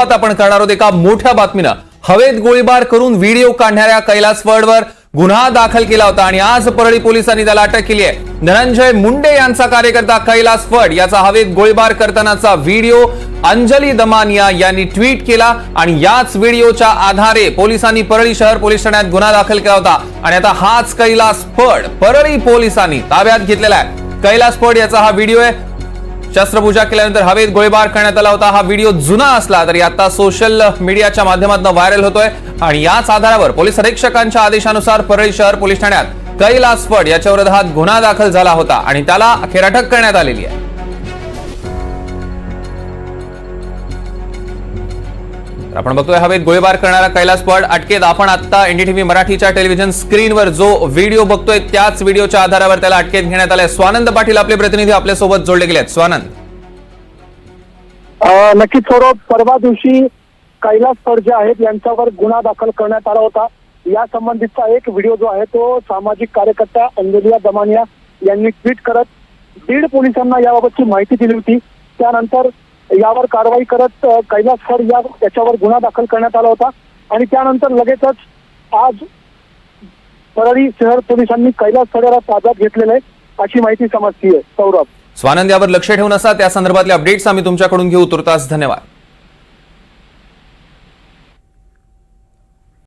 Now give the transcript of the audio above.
आता आपण करणार आहोत एका मोठ्या बातमीनं. हवेत गोळीबार करून व्हिडिओ काढणाऱ्या कैलास फडवर गुन्हा दाखल केला होता आणि आज परळी पोलिसांनी त्याला अटक केली आहे. धनंजय मुंडे यांचा कार्यकर्ता कैलास फड याचा हवेत गोळीबार करतानाचा व्हिडिओ अंजली दमानिया यांनी ट्विट केला आणि याच व्हिडिओच्या आधारे पोलिसांनी परळी शहर पोलीस ठाण्यात गुन्हा दाखल केला होता. आणि आता हाच कैलास फड परळी पोलिसांनी ताब्यात घेतलेला आहे. कैलास फड याचा हा व्हिडिओ आहे. शस्त्रपूजा केल्यानंतर हवेत गोळीबार करण्यात आला होता. हा व्हिडिओ जुना असला तरी आता सोशल मीडियाच्या माध्यमातून व्हायरल होतोय. आणि याच आधारावर पोलीस अधीक्षकांच्या आदेशानुसार परळी शहर पोलीस ठाण्यात कैलास फड याच्या विरोधात गुन्हा दाखल झाला होता आणि त्याला अखेर अटक करण्यात आलेली आहे. आपण बघतोय हवेत गोळीबार करणारा कैलास फड अटकेत. आपण आता एनडीटीव्ही मराठीच्या टेलिव्हिजन स्क्रीनवर जो व्हिडिओ बघतोय त्याच व्हिडिओच्या आधारावर त्याला अटकेत घेण्यात आलाय. स्वानंद पाटील आपले प्रतिनिधी आपल्यासोबत जोडले गेले आहेत स्वानंद नक्कीच स्वरूप परवा दिवशी कैलास फड जे आहेत यांच्यावर गुन्हा दाखल करण्यात आला होता. या संबंधीचा एक व्हिडिओ जो आहे तो सामाजिक कार्यकर्त्या अंजलिया दमानिया यांनी ट्विट करत दीड पोलिसांना याबाबतची माहिती दिली होती. त्यानंतर यावर कारवाई करत कैलास फड या याच्यावर गुन्हा दाखल करण्यात आला होता. आणि त्यानंतर लगेचच आज परळी शहर पोलिसांनी कैलास फड याला ताब्यात घेतलेलं आहे अशी माहिती समजतीये. सौरभ. स्वानंद यावर लक्ष ठेवून असा त्या संदर्भातले अपडेट्स आम्ही तुमच्याकडून घेऊ. तुर्तास धन्यवाद.